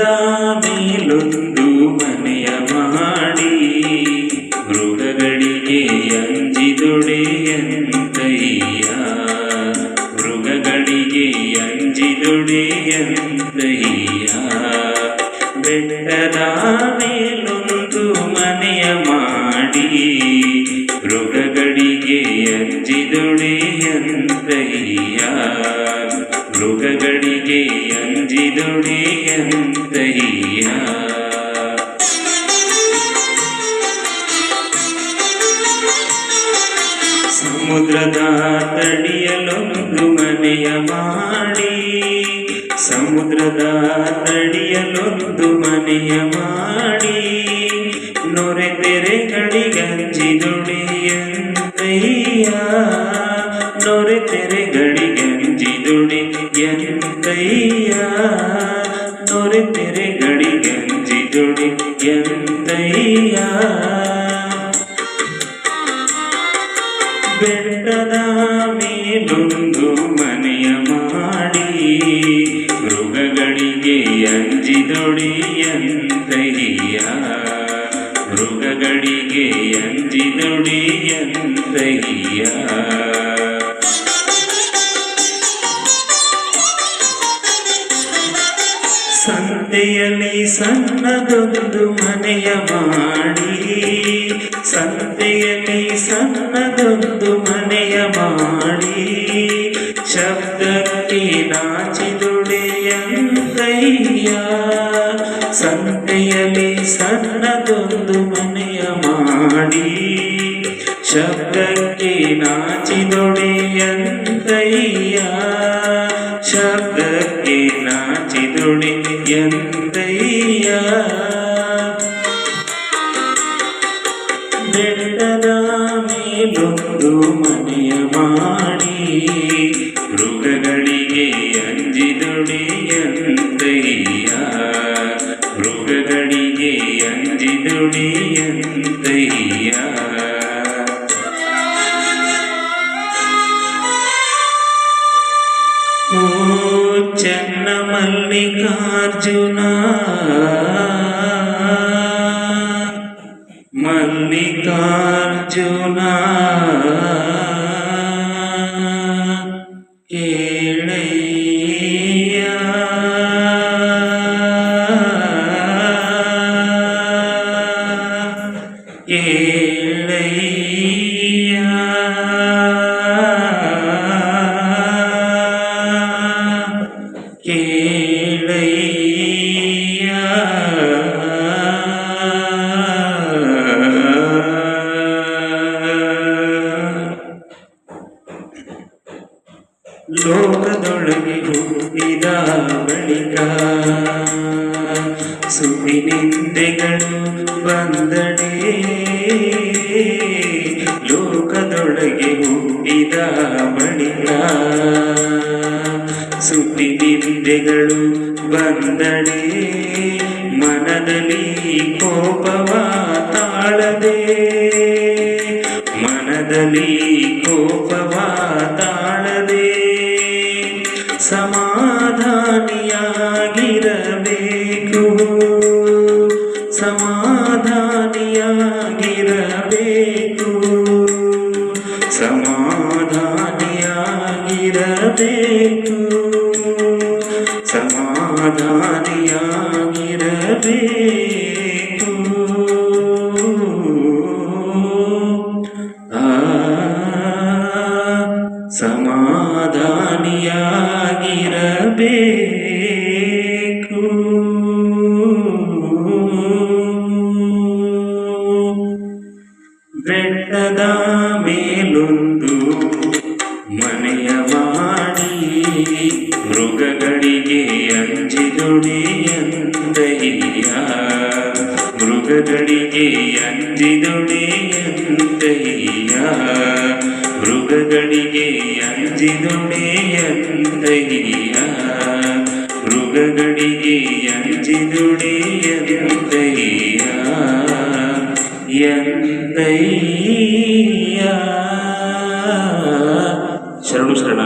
ಬೆಟ್ಟದ ಮೇಲೊಂದು ಮನೆಯ ಮಾಡಿ ಮೃಗಗಳಿಗೆ ಅಂಜಿದೊಡೆಯಂತಯ್ಯ ಮೃಗಗಳಿಗೆ ಅಂಜಿದೊಡೆಯಂತಯ್ಯ ಬೆಟ್ಟದ ಮೇಲೊಂದು ಮನೆಯ ಮಾಡಿ ಮೃಗಗಳಿಗೆ ಅಂಜಿದೊಡೆಯಂತಯ್ಯ ಮೃಗಗಳಿಗೆ ಅಂಜಿದೊಡೆಯಂತಯ್ಯ ಸಮುದ್ರದ ತಡಿಯಲೊಂದು ಮನೆಯ ಮಾಡಿ. ಸಮುದ್ರದ ತಡಿಯಲೊಂದು ಮನೆಯ ಮಾಡಿ. ನೊರೆ ತೆರೆಗಳಿಗಂಜಿದುಡಿಯಂತಯ್ಯ ತೆರೆಗಳಿಗಂಜಿದುಡಿಯಂತಯ್ಯ ಬೆಟ್ಟದ ಮೇಲೊಂದು ಮನೆಯ ಮಾಡಿ ಮೃಗಗಳಿಗೆ ಅಂಜಿದೊಡೆಯಂತಯ್ಯ ಮೃಗಗಳಿಗೆ ಅಂಜಿದೊಡೆಯಂತಯ್ಯ ಸಣ್ಣದೊಂದು ಮನೆಯ ಮಾಡಿ, ಸಂತೆಯಲ್ಲಿ ಸಣ್ಣದೊಂದು ಮನೆಯ ಮಾಡಿ ಶಬ್ದಕ್ಕೆ ನಾಚಿದುಡೆಯಂತಯ್ಯ ಸಂತೆಯಲ್ಲಿ ಸಣ್ಣದೊಂದು ಮನೆಯ ಮಾಡಿ ಶಬ್ದಕ್ಕೆ ನಾಚಿದುಡೆಯಂತಯ್ಯ ಶಬ್ದಕ್ಕೆ ನಾಚಿದೊಡೆಯಂತಯ್ಯ ಬೆಟ್ಟದ ಮೇಲೊಂದು ಮನೆಯ ಮಾಡಿ ಮೃಗಗಳಿಗೆ ಅಂಜಿದೊಡೆಯಂತಯ್ಯ ಮೃಗಗಳಿಗೆ ಅಂಜಿದೊಡೆಯಂತಯ್ಯ ಚೆನ್ನ ಮಲ್ಲಿಕಾರ್ಜುನ ஏழையா ஏழையா ஏழையா ಲೋಕದೊಳಗೆ ಹುಟ್ಟಿದ ಬಳಿಕ ಸುದಿನಿಂದೆಗಳು ಬಂದಡೆ ಲೋಕದೊಳಗೆ ಹುಟ್ಟಿದ ಬಳಿಕ ಸುದ್ದಿನಿಂದೆಗಳು ಬಂದಡೆ ಮನದಲ್ಲಿ ಕೋಪವ ತಾಳದೆ, ಮನದಲ್ಲಿ ಕೋಪವ ಸಮಾಧಾನಿಯಾಗಿರಬೇಕು ಸಮಾಧಾನಿಯಾಗಿರಬೇಕು ಸಮಾಧಾನಿಯಾಗಿರಬೇಕು ಸಮಾಧಾನಿಯಾಗಿರಬೇಕು ಆ ಸಮಾಧಾನಿಯಾಗಿರಬೇಕು ಬೆಟ್ಟದ ಮೇಲೊಂದು ಮನೆಯ ಮಾಡಿ ಮೃಗಗಳಿಗೆ ಮೃಗಗಡಿಗೆ ಮೃಗಗಳಿಗೆ ಅಂಜಿದುಡಿಯಂದಯ್ಯ ಮೃಗಗಳಿಗೆ ಅಂಜಿದೊಡೆಯಂದಯ್ಯ ಮೃಗಗಳಿಗೆ ಅಂಜಿದೊಡೆಯಂದಯ್ಯ ಎಂದಯ್ಯ ಶರಣು ಶರಣ